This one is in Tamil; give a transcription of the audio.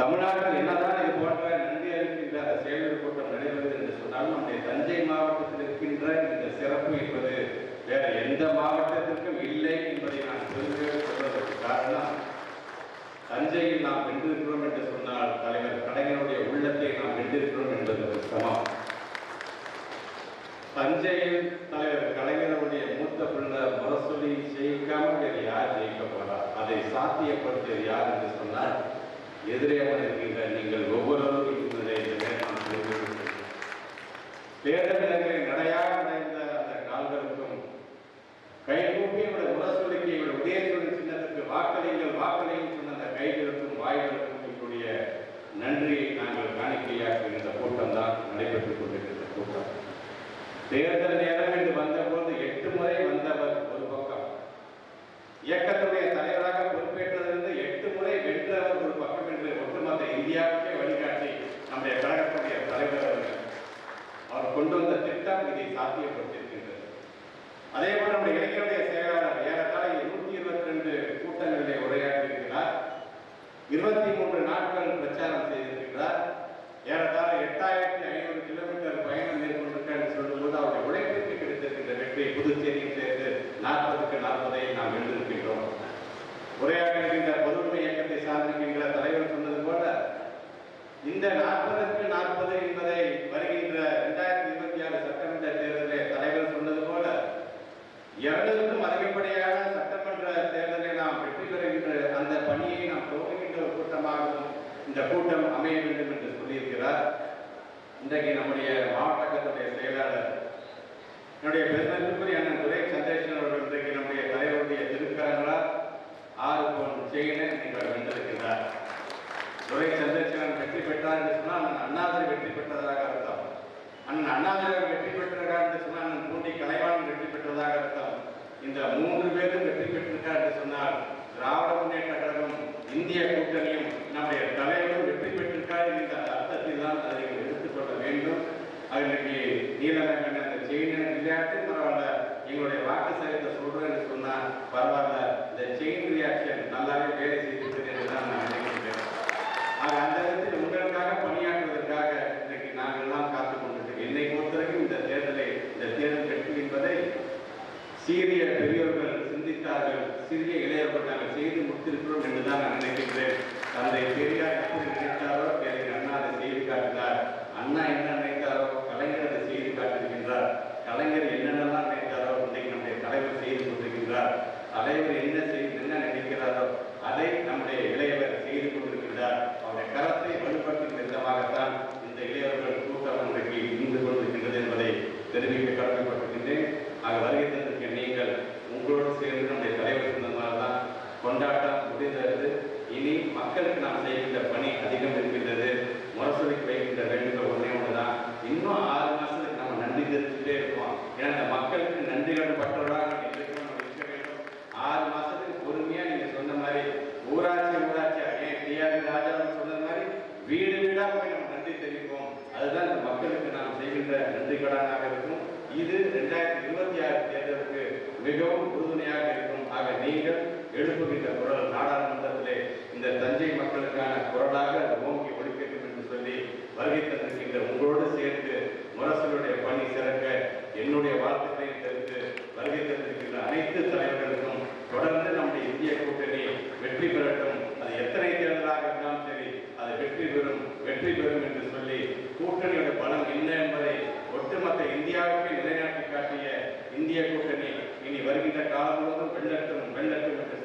தமிழ்நாட்டில் என்னதான் இது போன்ற நன்றி அறிவிக்கின்ற செயலர் கூட்டம் நடைபெறுது என்று சொன்னாலும் நம்முடைய தஞ்சை மாவட்டத்தில் இருக்கின்ற இந்த சிறப்பு என்பது வேற எந்த மாவட்டத்திற்கும் இல்லை என்பதை நான் பெருமையோடு சொல்வதற்கு காரணம் தஞ்சையில் நாம் வென்றிருக்கிறோம் என்று சொன்னால் தலைவர் கலைஞருடைய உள்ளத்தை நாம் வென்றிருக்கிறோம் என்பது சமம். தஞ்சையில் தலைவர் கலைஞருடைய மூத்த பிள்ளை முரசொலி ஜெயிக்காமல் வேறு யார் ஜெயிக்க போறார் அதை சாத்தியப்படுத்தியது யார் என்று சொன்னால் எதிரே வந்திருக்கின்ற நீங்கள் ஒவ்வொருவரும் தேர்தல் நடையாக நடைந்த அந்த கால்களுக்கும் கைகூப்பி இவருடைய முரசொலிக்கு இவருடைய உதயசூரிய சின்னத்துக்கு வாக்களிங்கள் வாக்களியும் சொன்ன அந்த கைகளுக்கும் வாய்களுக்கும் எங்களுடைய நன்றியை நாங்கள் காணிக்கையாக்குகின்ற கூட்டம் தான் நடைபெற்றுக் கொண்டிருக்கின்ற கூட்டம். தேர்தல் நேரம் என்று வந்தபோது எட்டு முறை வந்தவர் ஒரு பக்கம். இயக்கத்துடைய தலைவராக பொறுப்பேற்றதிலிருந்து எட்டு முறை வென்றவர் ஒரு பக்கம் என்று ஒட்டுமொத்த இந்தியாவுக்கே வழிகாட்டி நம்முடைய கழகத்துடைய தலைவர் அவர்கள் அவர் திட்டம் இதை சாத்தியப்படுத்தியிருக்கின்றது அதே போல நம்முடைய இளைஞருடைய செயலாளர் ஏறத்தாழ நூற்றி இருபத்தி ரெண்டு கூட்டங்களிலே உரையாற்றியிருக்கிறார். இருபத்தி மூன்று நாட்கள் பிரச்சாரம் செய்திருக்கிறார். ஏறத்தாழ எட்டாயிரத்தி ஐநூறு கிலோமீட்டர் பயணம் மேற்கொண்டிருக்கார் என்று சொல்லும்போது அவருடைய உழைப்பிற்கு கிடைத்திருக்கின்ற வெற்றி புதுச்சேரியில் சேர்ந்து நாற்பதுக்கு நாற்பதை நாம் எழுந்திருக்கின்றோம் உரையாற்றுகின்ற பொதுமை இயக்கத்தை சார்ந்திருக்கின்ற தலைவர் சொன்னது போல இந்த நாற்பது என்பதை வருகின்ற இரண்டாயிரத்தி இருபத்தி ஆறு சட்டமன்ற தேர்தலிலே தலைவர் சொன்னது போல இருநூறுக்கும் அதிகப்படியான சட்டமன்ற தேர்தலை நாம் வெற்றி பெறுகின்ற அந்த பணியை நாம் துவங்குகின்ற ஒரு கூட்டமாகவும் இந்த கூட்டம் அமைய வேண்டும் என்று சொல்லியிருக்கிறார். இன்றைக்கு நம்முடைய மாவட்ட செயலாளர் என்னுடைய பெருமதிப்புக்குரிய அண்ணன் துரை சந்திரசேகர் அவர்கள் இன்றைக்கு நம்முடைய தலைவருடைய திருக்கரங்களால் ஆறு பொன் செயினை நீங்கள் வென்றிருக்கிறார். துரை சந்திரசேகரன் வெற்றி பெற்றார் என்று சொன்னால் அண்ணன் அண்ணாதுரை வெற்றி பெற்றதாக அர்த்தம். அண்ணன் அண்ணாதுரை வெற்றி பெற்றிருக்கார் என்று சொன்னால் அண்ணன் பூண்டி கலைவாணன் வெற்றி பெற்றதாக அர்த்தம் இந்த மூன்று பேரும் வெற்றி பெற்றிருக்கார் என்று சொன்னால் திராவிட முன்னேற்ற கழகம் இந்திய கூட்டணியும் நம்முடைய தலைவரும் வெற்றி பெற்றிருக்கார் என்ற அர்த்தத்தில் தான் அதை எடுத்துக்கொள்ள வேண்டும். அது இன்னைக்கு நீலகண்ட அந்த செயின் விளையாட்டு பரவாயில்ல எங்களுடைய வாக்கு சதவீதத்தை சொல்றேன்னு சொன்னால் பரவாயில்ல இந்த செயின் ரியாக்ஷன் நல்லாவே வேலை கரத்தை வலுப்படுத்தும் விதமாகத்தான் இந்த இளையவர்கள் கூட்டம் இன்றைக்கு இருந்து கொண்டிருக்கின்றது என்பதை தெரிவிக்க கடமைப்பட்டிருக்கின்றேன். செய்கின்ற இருக்கும். இது ரெண்டாயிரத்தி இருபத்தி ஆறு தேர்தலுக்கு மிகவும் உறுதுணையாக இருக்கும். ஆக நீங்கள் எழுப்புகின்ற இந்திய கூட்டணி இனி வருகின்ற காலம் முழுவதும் வெள்ளட்டும் வெள்ளட்டும் என்று